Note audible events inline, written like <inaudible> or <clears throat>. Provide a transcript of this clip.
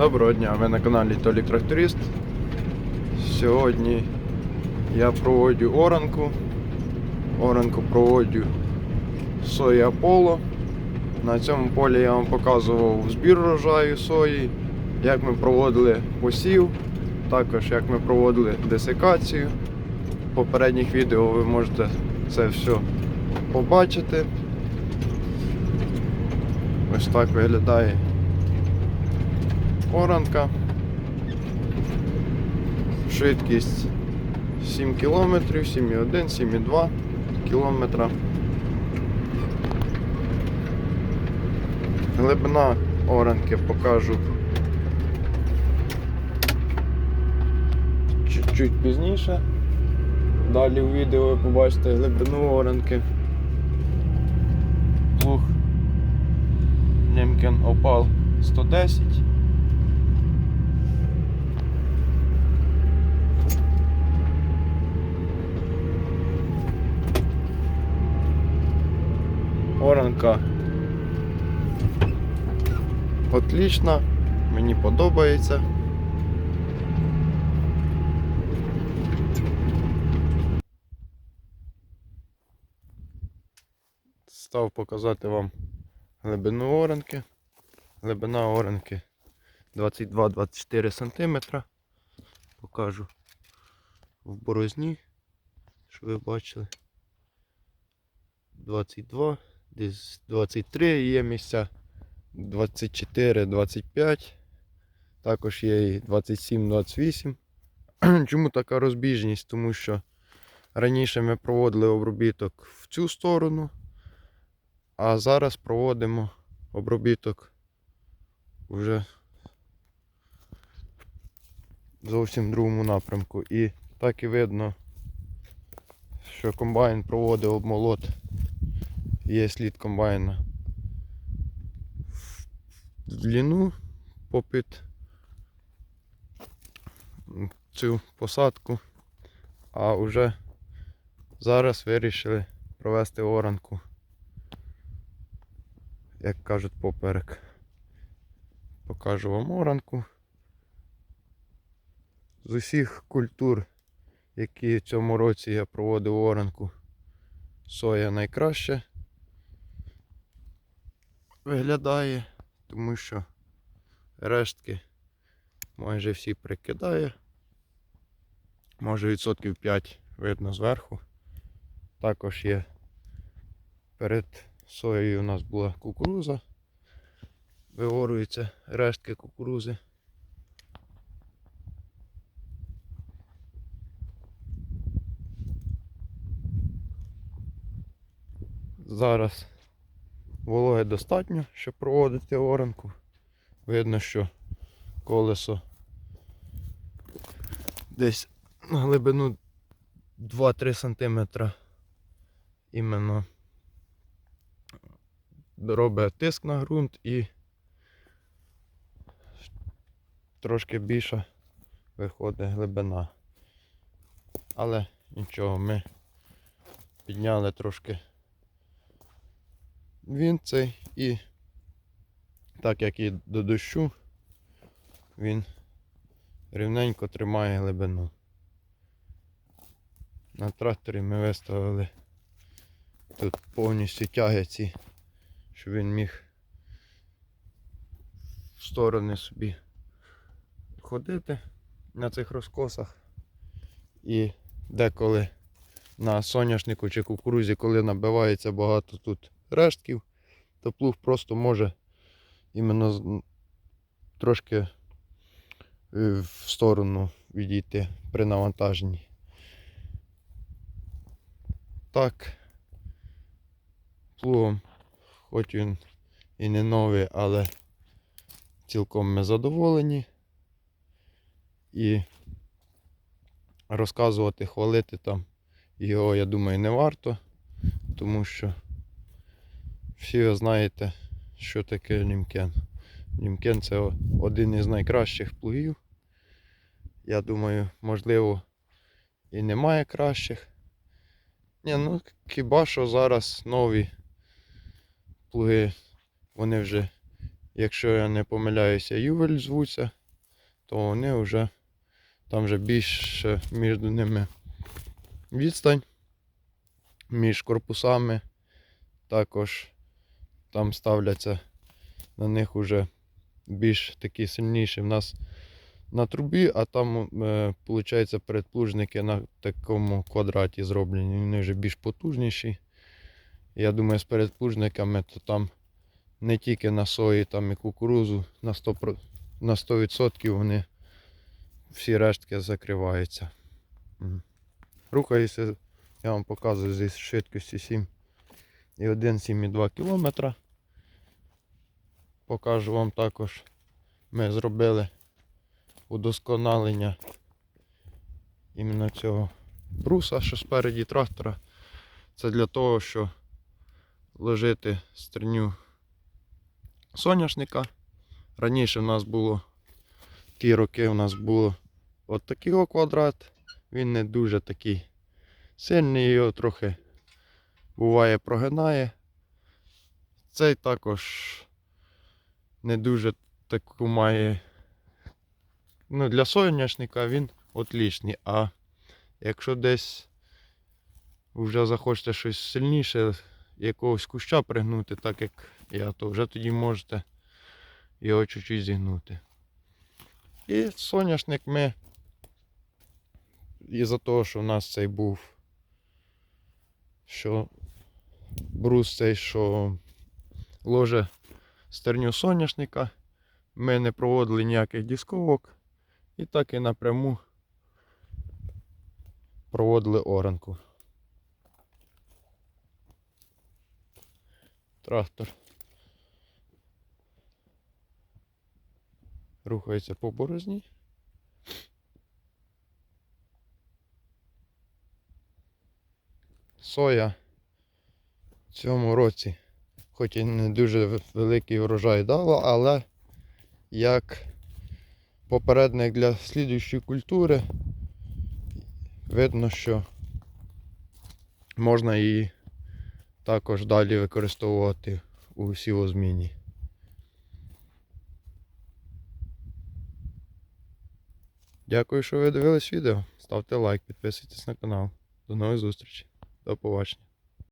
Доброго дня, ви на каналі Толік Тракторист. Сьогодні я проводжу оранку. Оранку проводжу соя поло. На цьому полі я вам показував збір врожаю сої, як ми проводили посів, також як ми проводили десикацію. В попередніх відео ви можете це все побачити. Ось так виглядає оранка. Швидкість 7 км, 7,1, 7,2 км. Глибина оранки покажу чуть-чуть пізніше. Далі у відео ви побачите глибину оранки. Плуг Немкен Опал 110. Оранка отлічна, мені подобається. Став показати вам глибину оранки. Глибина оранки 22-24 см. Покажу в борозні, що ви бачили. 22, десь 23 є місця, 24, 25. Також є і 27, 28. <clears throat> Чому така розбіжність? Тому що раніше ми проводили обробіток в цю сторону, а зараз проводимо обробіток вже зовсім в другому напрямку. І так і видно, що комбайн проводив обмолот. Є слід комбайна в длину попит цю посадку, а вже зараз вирішили провести оранку, як кажуть поперек. Покажу вам оранку. З усіх культур, які в цьому році я проводив оранку, соя найкраще виглядає, тому що рештки майже всі прикидає. Може відсотків 5 видно зверху. Також є перед соєю у нас була кукуруза. Виворуються рештки кукурузи. Зараз вологи достатньо, щоб проводити оранку. Видно, що колесо десь на глибину 2-3 см іменно робить тиск на ґрунт і трошки більша виходить глибина. Але нічого, ми підняли трошки він цей і так як і до дощу, він рівненько тримає глибину. На тракторі ми виставили тут повністю тяги ці, щоб він міг в сторони собі ходити на цих розкосах. І деколи на соняшнику чи кукурузі, коли набивається багато тут рештків, то плуг просто може іменно трошки е, в сторону відійти при навантаженні. Так, плугом, хоч він і не новий, але цілком ми задоволені. І розказувати, хвалити там його, я думаю, не варто, тому що всі ви знаєте, що таке Німкен. Німкен це один із найкращих плугів. Я думаю, можливо, і немає кращих. Ні, ну хіба що зараз нові плуги, вони вже якщо я не помиляюся, Ювель звуться, то вони вже там вже більше між ними відстань між корпусами. Також там ставляться на них уже більш такі сильніші в нас на трубі, а там, виходить, передплужники на такому квадраті зроблені. Вони вже більш потужніші. Я думаю, з передплужниками то там не тільки на сої, там і кукурузу на 100%, на 100% вони всі рештки закриваються. Рухаюся, я вам показую зі швидкості 7 і 1, 7,2 км. Покажу вам також. Ми зробили удосконалення іменно цього бруса, що спереді трактора. Це для того, щоб ложити стерню соняшника. Раніше в нас було ті роки у нас було от такий квадрат. Він не дуже такий сильний, його трохи буває прогинає. Цей також не дуже таку має. Ну, для соняшника він отлічний. А якщо десь вже захочете щось сильніше, якогось куща пригнути, так як я, то вже тоді можете його чуть-чуть зігнути. І соняшник ми із-за того, що в нас цей був, що брус цей, що ложе стерню соняшника, ми не проводили ніяких дисковок і так і напряму проводили оранку. Трактор рухається по борозні. Соя цьому році, хоч і не дуже великий врожай дала, але як попередник для слідуючої культури, видно, що можна її також далі використовувати у сівозміні. Дякую, що ви дивились відео. Ставте лайк, підписуйтесь на канал. До нових зустрічей. До побачення.